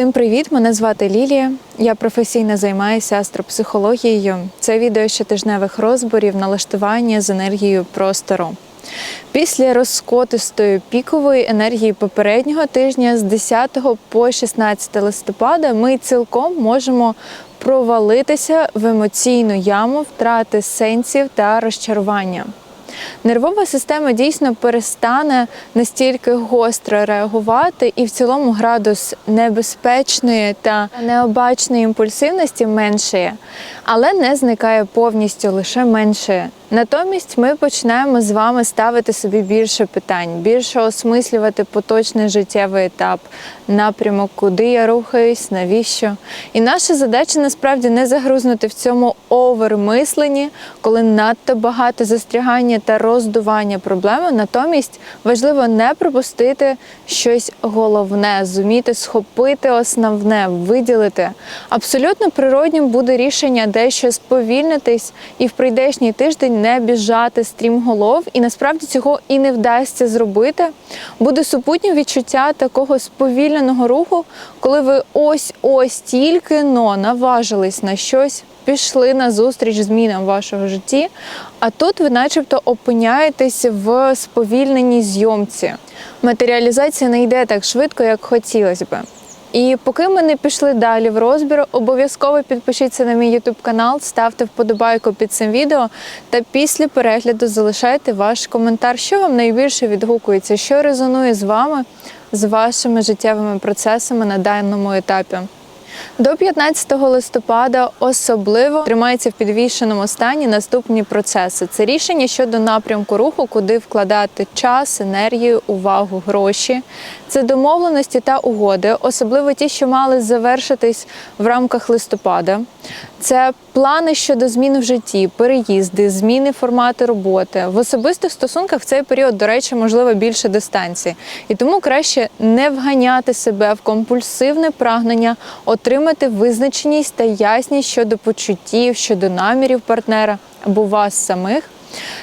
Всім привіт! Мене звати Лілія. Я професійно займаюся астропсихологією. Це відео щотижневих розборів налаштування з енергією простору. Після розкотистої пікової енергії попереднього тижня з 10 по 16 листопада ми цілком можемо провалитися в емоційну яму втрати сенсів та розчарування. Нервова система дійсно перестане настільки гостро реагувати, і в цілому градус небезпечної та необачної імпульсивності меншає, але не зникає повністю, лише меншає. Натомість ми починаємо з вами ставити собі більше питань, більше осмислювати поточний життєвий етап, напрямок, куди я рухаюсь, навіщо. І наша задача насправді не загрузнути в цьому овермисленні, коли надто багато застрягання та роздування проблеми. Натомість важливо не пропустити щось головне, зуміти схопити основне, виділити. Абсолютно природнім буде рішення дещо сповільнитись і в прийдешній тиждень не біжати стрімголов, і насправді цього і не вдасться зробити. Буде супутнє відчуття такого сповільненого руху, коли ви ось-ось тільки но наважились на щось, пішли на зустріч змінам вашого житті. А тут ви, начебто, опиняєтесь в сповільненій зйомці. Матеріалізація не йде так швидко, як хотілося би. І поки ми не пішли далі в розбір, обов'язково підпишіться на мій YouTube канал, ставте вподобайку під цим відео та після перегляду залишайте ваш коментар, що вам найбільше відгукується, що резонує з вами, з вашими життєвими процесами на даному етапі. До 15 листопада особливо тримається в підвішеному стані наступні процеси: це рішення щодо напрямку руху, куди вкладати час, енергію, увагу, гроші. Це домовленості та угоди, особливо ті, що мали завершитись в рамках листопада. Це плани щодо змін в житті, переїзди, зміни формату роботи. В особистих стосунках в цей період, до речі, можливо більше дистанції. І тому краще не вганяти себе в компульсивне прагнення, отримати визначеність та ясність щодо почуттів, щодо намірів партнера або вас самих.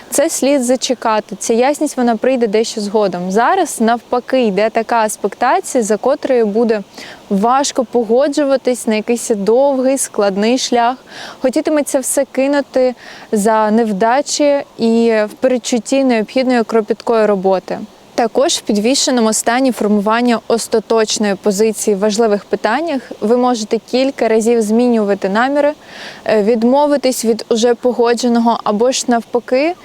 Це слід зачекати. Ця ясність вона прийде дещо згодом. Зараз навпаки йде така аспектація, за котрою буде важко погоджуватись на якийсь довгий складний шлях. Хотітиметься все кинути за невдачі і в передчутті необхідної кропіткої роботи. Також в підвішеному стані формування остаточної позиції в важливих питаннях ви можете кілька разів змінювати наміри, е, відмовитись від уже погодженого або ж навпаки.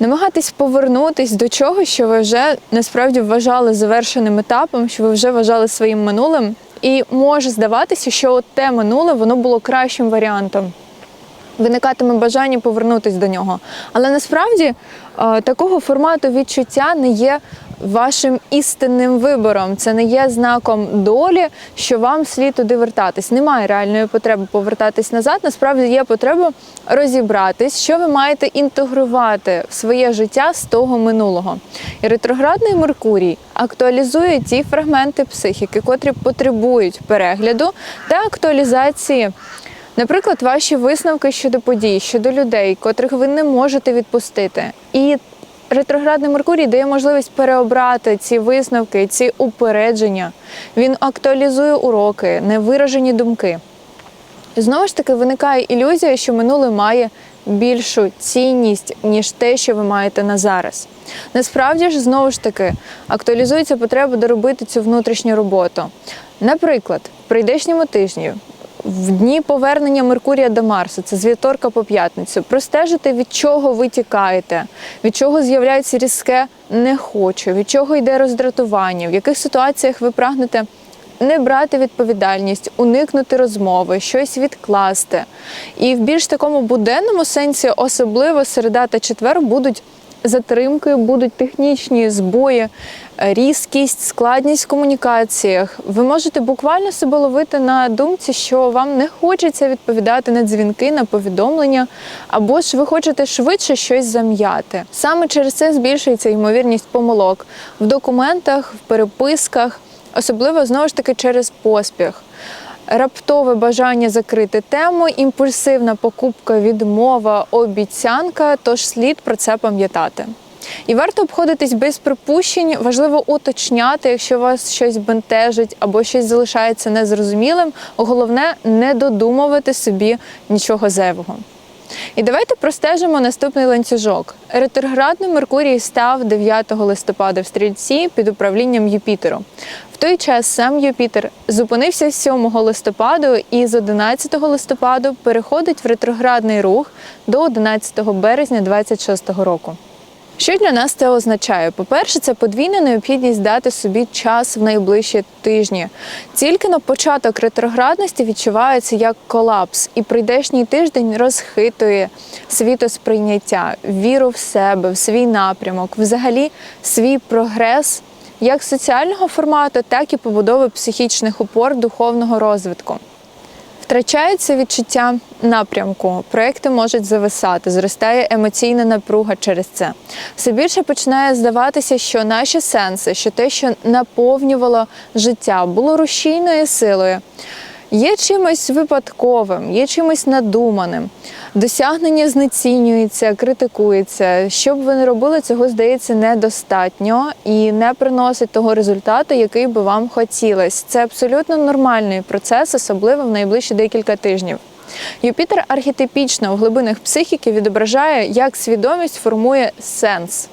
Намагатись повернутись до чого, що ви вже насправді вважали завершеним етапом, що ви вже вважали своїм минулим, і може здаватися, що от те минуле воно було кращим варіантом виникатиме бажання повернутися до нього. Але насправді такого формату відчуття не є вашим істинним вибором. Це не є знаком долі, що вам слід туди вертатись. Немає реальної потреби повертатись назад. Насправді є потреба розібратись, що ви маєте інтегрувати в своє життя з того минулого. І ретроградний Меркурій актуалізує ті фрагменти психіки, котрі потребують перегляду та актуалізації. Наприклад, ваші висновки щодо подій, щодо людей, котрих ви не можете відпустити. І ретроградний Меркурій дає можливість переобрати ці висновки, ці упередження. Він актуалізує уроки, невиражені думки. Знову ж таки виникає ілюзія, що минуле має більшу цінність, ніж те, що ви маєте на зараз. Насправді ж, знову ж таки, актуалізується потреба доробити цю внутрішню роботу. Наприклад, в прийдешньому тижні в дні повернення Меркурія до Марса, це з вівторка по п'ятницю, простежити, від чого ви тікаєте, від чого з'являється різке не хочу, від чого йде роздратування, в яких ситуаціях ви прагнете не брати відповідальність, уникнути розмови, щось відкласти. І в більш такому буденному сенсі, особливо середа та четвер, будуть затримки, будуть технічні збої, різкість, складність в комунікаціях. Ви можете буквально себе ловити на думці, що вам не хочеться відповідати на дзвінки, на повідомлення, або ж ви хочете швидше щось зам'яти. Саме через це збільшується ймовірність помилок в документах, в переписках, особливо знову ж таки через поспіх раптове бажання закрити тему, імпульсивна покупка, відмова, обіцянка. Тож слід про це пам'ятати. І варто обходитись без припущень, важливо уточняти, якщо вас щось бентежить або щось залишається незрозумілим. Головне не додумувати собі нічого зайвого. І давайте простежимо наступний ланцюжок. Ретроградний Меркурій став 9 листопада в стрільці під управлінням Юпітеру. В той час сам Юпітер зупинився 7 листопаду і з 11 листопаду переходить в ретроградний рух до 11 березня 26 року. Що для нас це означає? По-перше, це подвійна необхідність дати собі час в найближчі тижні. Тільки на початок ретроградності відчувається як колапс, і прийдешній тиждень розхитує світосприйняття, віру в себе, в свій напрямок, взагалі свій прогрес як соціального формату, так і побудови психічних опор духовного розвитку. Втрачається відчуття напрямку, проекти можуть зависати, зростає емоційна напруга через це. Все більше починає здаватися, що наші сенси, що те, що наповнювало життя, було рушійною силою. Є чимось випадковим, є чимось надуманим. Досягнення знецінюється, критикується. Що б ви не робили, цього здається недостатньо і не приносить того результату, який би вам хотілося. Це абсолютно нормальний процес, особливо в найближчі декілька тижнів. Юпітер архетипічно в глибинах психіки відображає, як свідомість формує сенс,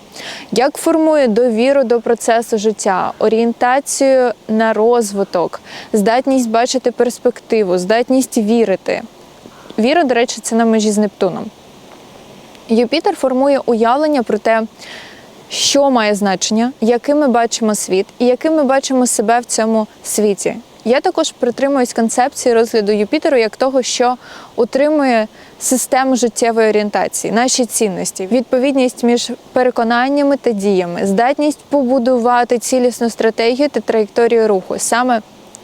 як формує довіру до процесу життя, орієнтацію на розвиток, здатність бачити перспективу, здатність вірити. Віра, до речі, це на межі з Нептуном. Юпітер формує уявлення про те, що має значення, яким ми бачимо світ і яким ми бачимо себе в цьому світі. Я також притримуюсь концепції розгляду Юпітеру як того, що утримує систему життєвої орієнтації, наші цінності, відповідність між переконаннями та діями, здатність побудувати цілісну стратегію та траєкторію руху. Саме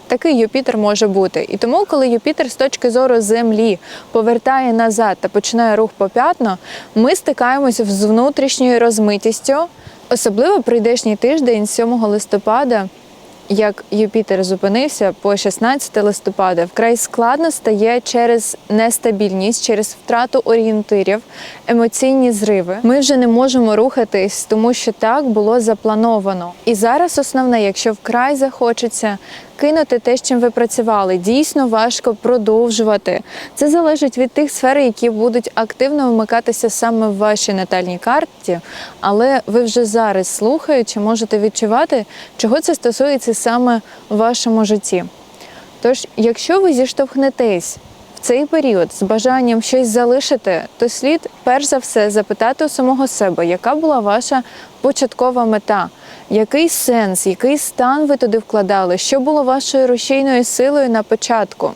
Такий Юпітер може бути. І тому, коли Юпітер з точки зору Землі повертає назад та починає рух поп'ятно, ми стикаємося з внутрішньою розмитістю, особливо прийдешній тиждень 7 листопада. Як Юпітер зупинився по 16 листопада, вкрай складно стає через нестабільність, через втрату орієнтирів, емоційні зриви. Ми вже не можемо рухатись, тому що так було заплановано. І зараз основне, якщо вкрай захочеться кинути те, з чим ви працювали, дійсно важко продовжувати. Це залежить від тих сфер, які будуть активно вмикатися саме в вашій натальній карті, але ви вже зараз слухаючи, можете відчувати, чого це стосується саме в вашому житті. Тож, якщо ви зіштовхнетесь в цей період з бажанням щось залишити, то слід перш за все запитати у самого себе, яка була ваша початкова мета, який сенс, який стан ви туди вкладали, що було вашою рушійною силою на початку.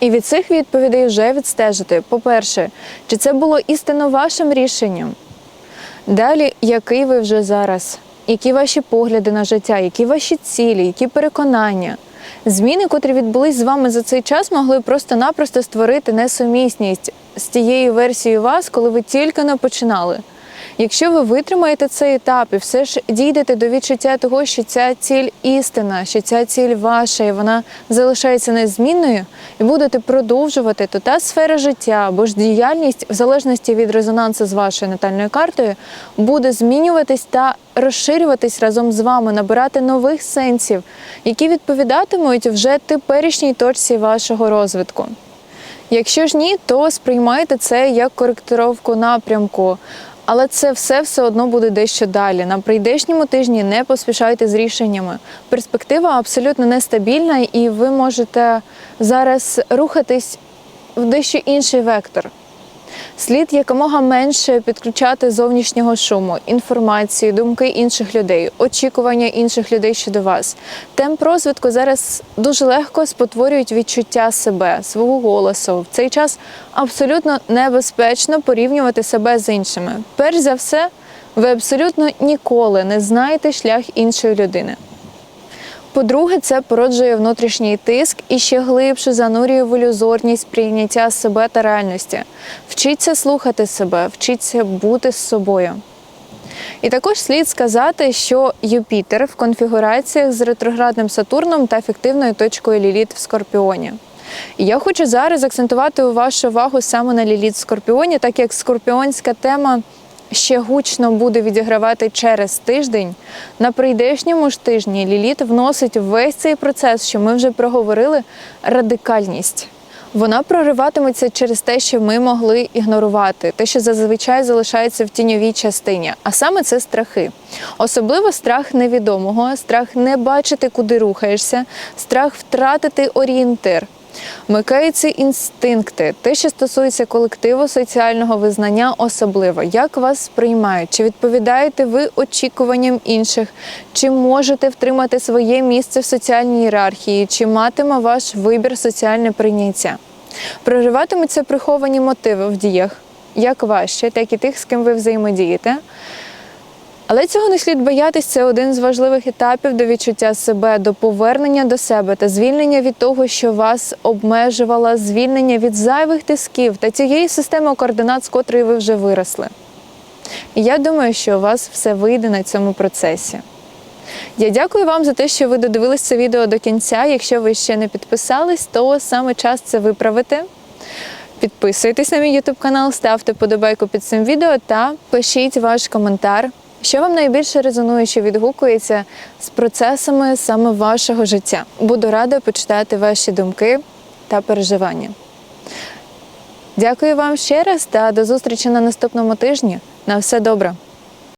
І від цих відповідей вже відстежити, по-перше, чи це було істинно вашим рішенням. Далі, який ви вже зараз, які ваші погляди на життя, які ваші цілі, які переконання. Зміни, котрі відбулись з вами за цей час, могли просто-напросто створити несумісність з тією версією вас, коли ви тільки не починали. Якщо ви витримаєте цей етап і все ж дійдете до відчуття того, що ця ціль істина, що ця ціль ваша, і вона залишається незмінною, і будете продовжувати, то та сфера життя або ж діяльність, в залежності від резонансу з вашою натальною картою, буде змінюватись та розширюватись разом з вами, набирати нових сенсів, які відповідатимуть вже теперішній точці вашого розвитку. Якщо ж ні, то сприймайте це як коректировку напрямку. Але це все все одно буде дещо далі. На прийдешньому тижні не поспішайте з рішеннями. Перспектива абсолютно нестабільна, і ви можете зараз рухатись в дещо інший вектор. Слід якомога менше підключати зовнішнього шуму, інформації, думки інших людей, очікування інших людей щодо вас. Темп розвитку зараз дуже легко спотворюють відчуття себе, свого голосу. В цей час абсолютно небезпечно порівнювати себе з іншими. Перш за все, ви абсолютно ніколи не знаєте шлях іншої людини. По-друге, це породжує внутрішній тиск і ще глибше занурює в ілюзорність прийняття себе та реальності. Вчіться слухати себе, вчіться бути з собою. І також слід сказати, що Юпітер в конфігураціях з ретроградним Сатурном та фіктивною точкою Ліліт в Скорпіоні. І я хочу зараз акцентувати вашу увагу саме на Ліліт в Скорпіоні, так як скорпіонська тема ще гучно буде відігравати через тиждень, на прийдешньому ж тижні Ліліт вносить весь цей процес, що ми вже проговорили, радикальність. Вона прориватиметься через те, що ми могли ігнорувати, те, що зазвичай залишається в тіньовій частині, а саме це страхи. Особливо страх невідомого, страх не бачити, куди рухаєшся, страх втратити орієнтир. Вмикаються інстинкти, те, що стосується колективу соціального визнання, особливо як вас сприймають, чи відповідаєте ви очікуванням інших, чи можете втримати своє місце в соціальній ієрархії, чи матиме ваш вибір соціальне прийняття. Прориватимуться приховані мотиви в діях, як ваші, так і тих, з ким ви взаємодієте. Але цього не слід боятись. Це один з важливих етапів до відчуття себе, до повернення до себе та звільнення від того, що вас обмежувало, звільнення від зайвих тисків та цієї системи координат, з котрої ви вже виросли. І я думаю, що у вас все вийде на цьому процесі. Я дякую вам за те, що ви додивились це відео до кінця. Якщо ви ще не підписались, то саме час це виправити. Підписуйтесь на мій YouTube канал, ставте подобайку під цим відео та пишіть ваш коментар. Що вам найбільше резонує, що відгукується з процесами саме вашого життя? Буду рада почитати ваші думки та переживання. Дякую вам ще раз та до зустрічі на наступному тижні. На все добре!